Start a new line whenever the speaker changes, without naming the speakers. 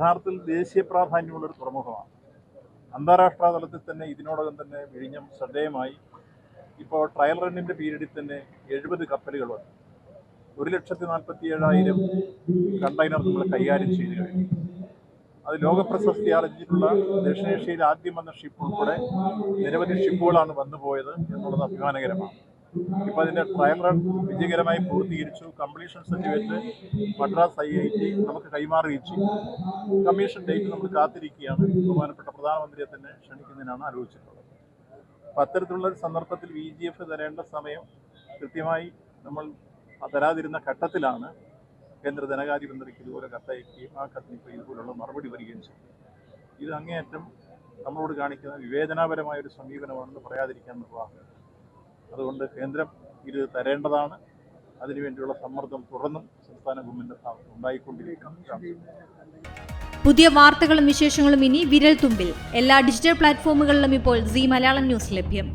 യഥാർത്ഥത്തിൽ ദേശീയ പ്രാധാന്യമുള്ള ഒരു തുറമുഖമാണ്. അന്താരാഷ്ട്ര തലത്തിൽ തന്നെ ഇതിനോടകം തന്നെ വിഴിഞ്ഞം ശ്രദ്ധേയമായി. ഇപ്പോൾ ട്രയൽ റണ്ണിന്റെ പീരീഡിൽ തന്നെ എഴുപത് കപ്പലുകൾ വന്നു ഒരു ലക്ഷത്തി നാൽപ്പത്തി ഏഴായിരം കണ്ടെയ്നർ നമ്മൾ കൈകാര്യം ചെയ്ത് കഴിഞ്ഞു. അത് ലോകപ്രശസ്തി ആർജിച്ചിട്ടുള്ള ദക്ഷിണേഷ്യയിൽ ആദ്യം വന്ന ഷിപ്പ് ഉൾപ്പെടെ നിരവധി ഷിപ്പുകളാണ് വന്നുപോയത് എന്നുള്ളത് അഭിമാനകരമാണ്. ഇപ്പോൾ അതിന്റെ ട്രയൽ റൺ വിജയകരമായി പൂർത്തീകരിച്ചു. Completion certificate Madras I I T നമുക്ക് കൈമാറുകയും ചെയ്തു. കമ്മീഷൻ ഡേറ്റ് നമ്മൾ കാത്തിരിക്കുകയാണ്. ബഹുമാനപ്പെട്ട പ്രധാനമന്ത്രിയെ തന്നെ ക്ഷണിക്കുന്നതിനാണ് ആലോചിച്ചിട്ടുള്ളത്. അപ്പം അത്തരത്തിലുള്ള സന്ദർഭത്തിൽ വി ജി എഫ് തരേണ്ട സമയം കൃത്യമായി നമ്മൾ തരാതിരുന്ന ഘട്ടത്തിലാണ് കേന്ദ്ര ധനകാര്യമന്ത്രിക്ക് ഇതുപോലെ കത്തയക്കുകയും ആ കത്തിന് ഇപ്പോൾ ഇതുപോലുള്ള മറുപടി വരികയും ചെയ്തു. ഇത് അങ്ങേയറ്റം നമ്മളോട് കാണിക്കുന്ന വിവേചനാപരമായ ഒരു സമീപനമാണെന്ന് പറയാതിരിക്കാൻ നിർവാഹം. അതുകൊണ്ട് കേന്ദ്രം ഇത് തരേണ്ടതാണ്. അതിനുവേണ്ടിയുള്ള സമ്മർദ്ദം തുടർന്നും സംസ്ഥാന ഗവൺമെന്റ് ഉണ്ടായിക്കൊണ്ടിരിക്കുന്നു
പുതിയ വാർത്തകളും വിശേഷങ്ങളും ഇനി വിരൽ തുമ്പിൽ എല്ലാ ഡിജിറ്റൽ പ്ലാറ്റ്ഫോമുകളിലും ഇപ്പോൾ സി മലയാളം ന്യൂസ് ലഭ്യം.